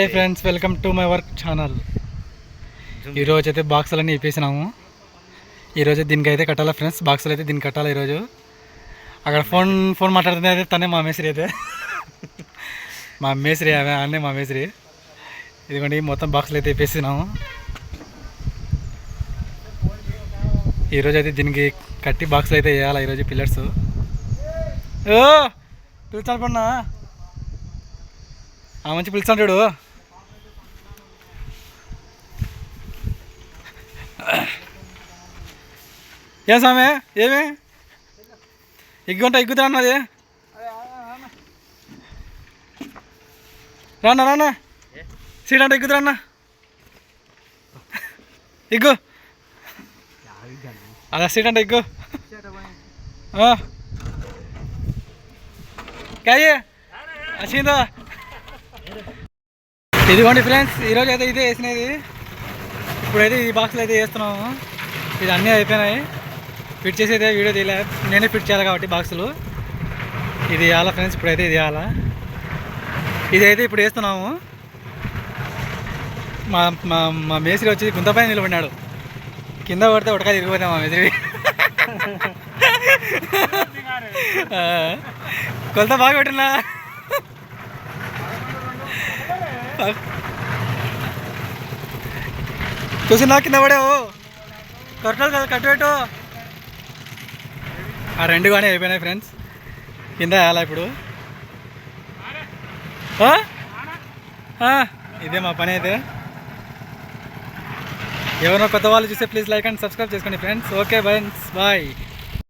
Hi friends welcome to my work channel ఈరోజు అయితే బాక్సులన్నీ ఇప్పేసినాము. ఈరోజు దీనికి అయితే కట్టాలా ఫ్రెండ్స్ బాక్సులు అయితే దీనికి కట్టాలి ఈరోజు? అక్కడ ఫోన్ ఫోన్ మాట్లాడుతుంది అయితే తనే మా మేస్త్రి అయితే. మా మేస్త్రి ఆమె అన్నే మా మేస్త్రి. ఇదిగోండి మొత్తం బాక్సులు అయితే ఇప్పేసినాము. ఈరోజు అయితే దీనికి కట్టి బాక్సులు అయితే వేయాలి ఈరోజు పిల్లర్స్? పిలుచాను పన్నా ఆ మంచి పిలుచాను ఏ స్వామి? ఏమి? ఎగ్గుంటా ఎగ్గుతా అన్నది. రానా రానా. సీట్ అంటే ఎగ్గుతా అన్న. ఎగ్గు అలా సీట్ అంటే ఎగ్గు కాయే. వచ్చిందా ఇదిగోండి ఫ్రెండ్స్ ఈరోజు అయితే ఇదే వేసినది. ఇప్పుడైతే ఈ బాక్స్లో అయితే వేస్తున్నాము. ఇది అన్నీ అయిపోయినాయి. ఫిట్ చేసి అయితే వీడియో తీయలే. నేనే ఫిట్ చేయాలి కాబట్టి బాక్సులు ఇది వేయాలా ఫ్రెండ్స్ ఇప్పుడైతే ఇది వేయాలా ఇది అయితే ఇప్పుడు వేస్తున్నాము. మా మా మా మేస్త్రి వచ్చి గుంతపైన నిలబడినాడు. కింద పడితే ఉడక తిరిగిపోతాం మా మేస్త్రి. కొలత బాగా పెట్టినా చూసినా కింద పడావు? కరెక్ట్ కదా కట్టు పెట్టు. ఆ రెండు కానీ అయిపోయినాయి ఫ్రెండ్స్ కింద వేయాలా ఇప్పుడు? ఇదే మా పని అయితే. ఎవరైనా కొత్త వాళ్ళు చూస్తే ప్లీజ్ లైక్ అండ్ సబ్స్క్రైబ్ చేసుకోండి ఫ్రెండ్స్ ఓకే బై బాయ్